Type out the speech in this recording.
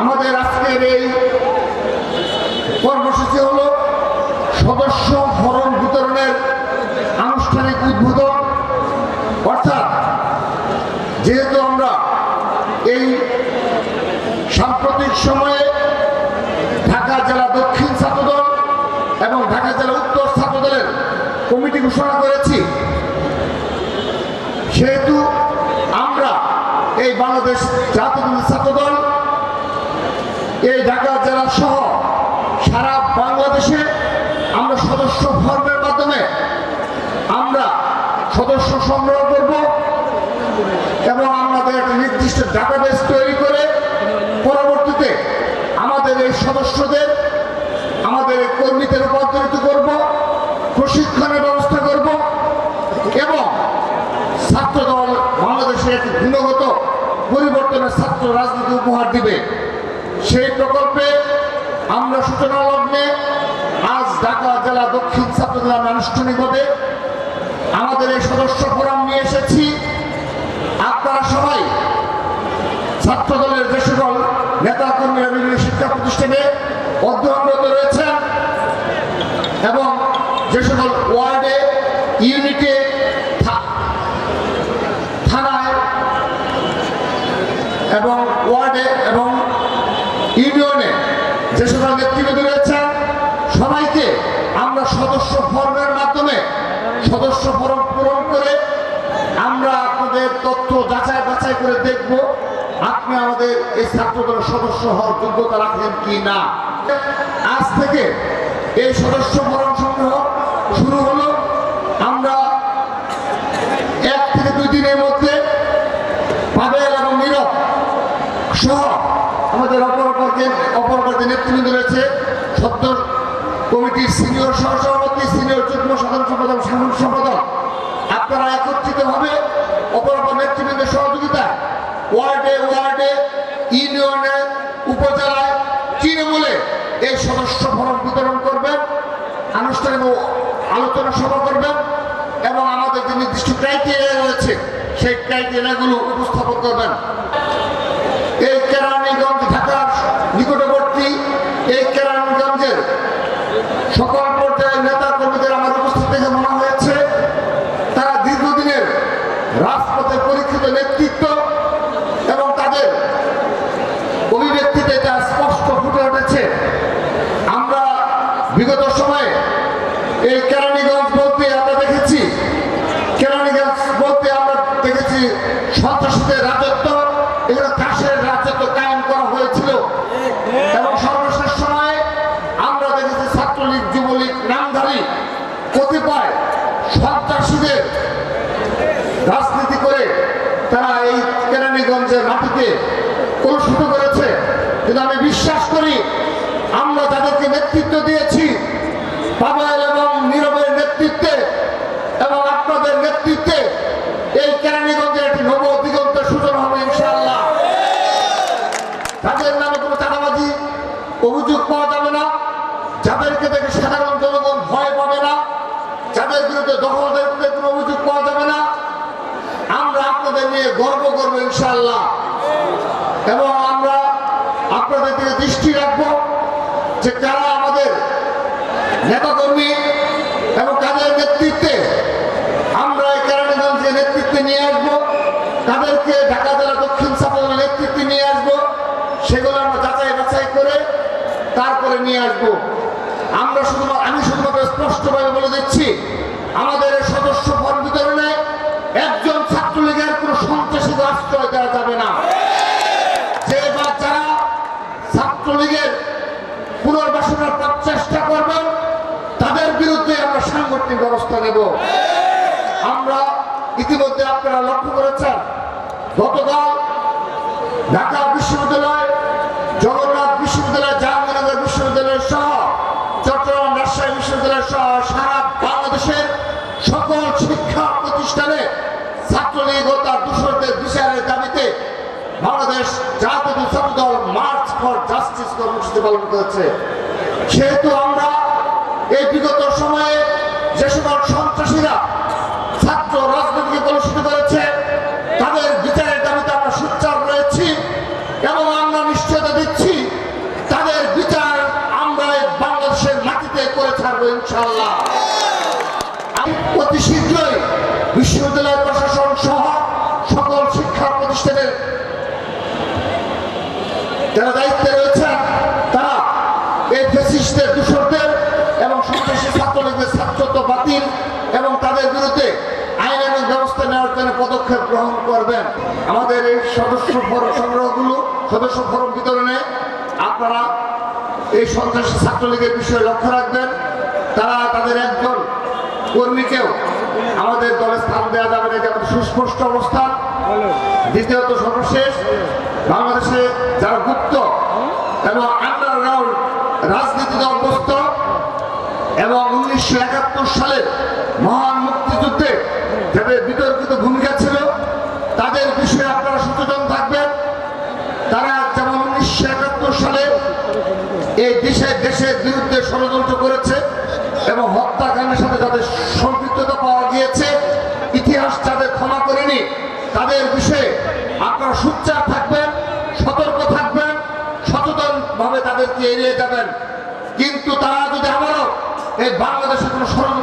আমাদের আজকের এই কর্মসূচি হল সদস্য ফরম বিতরণের আনুষ্ঠানিক উদ্বোধন। অর্থাৎ যেহেতু আমরা এই সাম্প্রতিক সময়ে ঢাকা জেলা দক্ষিণ ছাত্রদল এবং ঢাকা জেলা উত্তর ছাত্রদলের কমিটি ঘোষণা করেছি সেহেতু আমরা এই বাংলাদেশ জাতীয় ছাত্রদল এই ঢাকা জেলা সহ সারা বাংলাদেশে আমরা সদস্য ফর্মের মাধ্যমে আমরা সদস্য সংগ্রহ করব এবং আমাদের একটা নির্দিষ্ট ডাটাবেস তৈরি করে পরবর্তীতে আমাদের এই সদস্যদের, আমাদের কর্মীদের রূপান্তরিত করব, প্রশিক্ষণের ব্যবস্থা করব এবং ছাত্রদল বাংলাদেশের একটি গুণগত পরিবর্তনের ছাত্র রাজনীতি উপহার দিবে। সেই প্রকল্পে আমরা সূচনা লগ্নে আজ ঢাকা জেলা দক্ষিণ ছাত্রদল আমরা আনুষ্ঠানিকভাবে আমাদের এই সদস্য ফোরাম নিয়ে এসেছি। আপনারা সবাই ছাত্রদলের যে সকল নেতা কর্মীরা বিভিন্ন শিক্ষা প্রতিষ্ঠানে অধ্যয়নরত রয়েছেন এবং যে সকল ওয়ার্ডে, ইউনিটে থানায় এবং ওয়ার্ডে এবং ইউনিয়নে যে সকল নেতৃবৃন্দ রয়েছেন সবাইকে আমরা সদস্য ফর্মের মাধ্যমে সদস্য ফর্ম পূরণ করে আমরা আপনাদের তথ্য যাচাই বাছাই করে দেখব আপনি আমাদের এই ছাত্রদলের সদস্য হওয়ার যোগ্যতা রাখেন কি না। আজ থেকে এই সদস্য ফর্ম সংগ্রহ শুরু হলো। আমরা এক থেকে দুই দিনের মধ্যে পাবেল এবং নীরব সহ আমাদের অপর অপরকে অপর নেতৃবৃন্দ রয়েছে। সত্য কমিটির সিনিয়র সহসভাপতি, সিনিয়র যুগ্ম সাধারণ সম্পাদক সাধারণ সম্পাদক। আপনারা একত্রিত হবে অপর অপর নেতৃবৃন্দের সহযোগিতায়। ওয়ার্ডে ওয়ার্ডে, ইউনিয়নে, উপজেলায় তৃণমূলে এই সদস্য ফরম বিতরণ করবেন, আনুষ্ঠানিক আলোচনা সভা করবেন এবং আমাদের যে নির্দিষ্ট ক্রাইটেরিয়া রয়েছে, সেই ক্রাইটেরিয়াগুলো উপস্থাপন করবেন। এই কেরানীগঞ্জ ঢাকার নিকটবর্তী এই কেরানীগঞ্জের সকল পর্যায়ের নেতা কর্মীদের আমার উপস্থিত দেখে মনে হয়েছে তারা দীর্ঘদিনের রাজপথে পরীক্ষিত নেতৃত্ব এবং তাদের অভিব্যক্তিতে যা স্পষ্ট ফুটে উঠেছে আমরা বিগত সময়ে এই কেরানীগঞ্জ বলতে আমরা দেখেছি, কেরানীগঞ্জ বলতে আমরা দেখেছি সন্ত্রাসীদের রাজত্ব, এগুলো চাষের রাজত্ব কায়েম করা হয়েছিল। এবং সর্বশেষ সময়ে আমরা দেখেছি ছাত্রলীগ, যুবলীগ, নামধারী কতিপয় সন্ত্রাসীদের রাজনীতি করে তারা এই কেরানীগঞ্জের মাটিকে কলুষিত করেছে। কিন্তু আমি বিশ্বাস করি আমরা যাদেরকে নেতৃত্ব দিয়েছি। পাবেল এবং নীরবের নেতৃত্বে এবং আপনাদের নেতৃত্বে এই কেরানীগঞ্জের একটি নব দিগন্তের সূচনা হবে ইনশাআল্লাহ। তাদের নামে কোনো চাঁদাবাজি, অভিযোগ পাওয়া যাবে না। যাদেরকে দেখে সাধারণ জনগণ ভয় পাবে না। যাদের বিরুদ্ধে দখলদের বিরুদ্ধে কোনো অভিযোগ পাওয়া যাবে না। আমরা আপনাদের নিয়ে গর্ব করব ইনশাআল্লাহ। এবং আমরা আপনাদের দিকে দৃষ্টি রাখব। যে যারা আমাদের নেতাকর্মী এবং তাদের নেতৃত্বে? আমরা এই কেরানীগঞ্জকে নেতৃত্বে নিয়ে আসব। তাদেরকে ঢাকা জেলা দক্ষিণ ছাত্রদলের নেতৃত্বে নিয়ে আসব। সেগুলো আমরা যাচাই বাছাই করে তারপরে নিয়ে আসব। আমরা শুধুমাত্র আমি শুধুমাত্র স্পষ্টভাবে বলে দিচ্ছি, আমাদের সদস্য ফর্ম বিতরণে একজন ছাত্রলীগের কোনো সন্ত্রাসী আশ্রয় দেওয়া যাবে না। যে বা যারা ছাত্রলীগের পুনর্বাসনের চেষ্টা করবেন তাদের বিরুদ্ধে আমরা সাংগঠনিক ব্যবস্থা নেব। আমরা ইতিমধ্যে আপনারা লক্ষ্য করেছেন, গতকাল ঢাকা বিশ্ববিদ্যালয়, জগন্নাথ বিশ্ববিদ্যালয়, জাহাঙ্গীরনগর বিশ্ববিদ্যালয় সহ চট্টগ্রাম রাজশাহী বিশ্ববিদ্যালয় সহ সারা বাংলাদেশের সকল শিক্ষা প্রতিষ্ঠানে ছাত্রলীগ ও তার দূষণদের বিচারের দাবিতে বাংলাদেশ জাতীয় ছাত্র দল মার্চ ফর জাস্টিস কর্মসূচি পালন করেছে। সেহেতু আমরা এই বিগত সময়ে যে সকল সন্ত্রাসীরা ছাত্র রাজনীতিকে কলুষিত করেছে, তাদের বিচারের দাবিতে আমরা সোচ্চার রয়েছি এবং আমরা নিশ্চয়তা দিচ্ছি, তাদের বিচার আমরা বাংলাদেশের মাটিতে করে ছাড়বো ইনশাল্লাহ অতি শীঘ্রই বিশ্ববিদ্যালয় প্রশাসন সহ সকল শিক্ষা প্রতিষ্ঠানের যারা দায়িত্বের ছাত্রত্ব বাতিল এবং তাদের বিরুদ্ধে আইনানুগ ব্যবস্থা নেওয়ার জন্য পদক্ষেপ গ্রহণ করবেন। আমাদের এই সদস্য ফরম সংগ্রহগুলো, সদস্য ফরম বিতরণে আপনারা এই সন্ত্রাসী ছাত্রলীগের বিষয়ে লক্ষ্য রাখবেন। তারা তাদের একজন কর্মীকেও আমাদের দলে স্থান দেওয়া যাবে না আমাদের সুস্পষ্ট অবস্থান। দ্বিতীয়ত সর্বশেষ, বাংলাদেশে যারা গুপ্ত এবং আন্ডারগ্রাউন্ড রাজনীতি অভ্যস্ত এবং উনিশশো একাত্তর সালের মহান মুক্তিযুদ্ধে যাদের বিতর্কিত ভূমিকা ছিল, তাদের বিষয়ে আপনারা সচেতন থাকবেন। তারা যেমন উনিশশো একাত্তর সালে এই দেশে দেশের বিরুদ্ধে ষড়যন্ত্র করেছে এবং হত্যাকাণ্ডের সাথে যাদের সম্পৃক্ততা পাওয়া গিয়েছে, ইতিহাস যাদের ক্ষমা করেনি, তাদের বিষয়ে আপনারা সুচ্চার থাকবেন, সতর্ক থাকবেন সচেতন ভাবে তাদেরকে এড়িয়ে যাবেন কিন্তু তারা যদি আবারও এই বাংলাদেশে কোনো ষড়যন্ত্র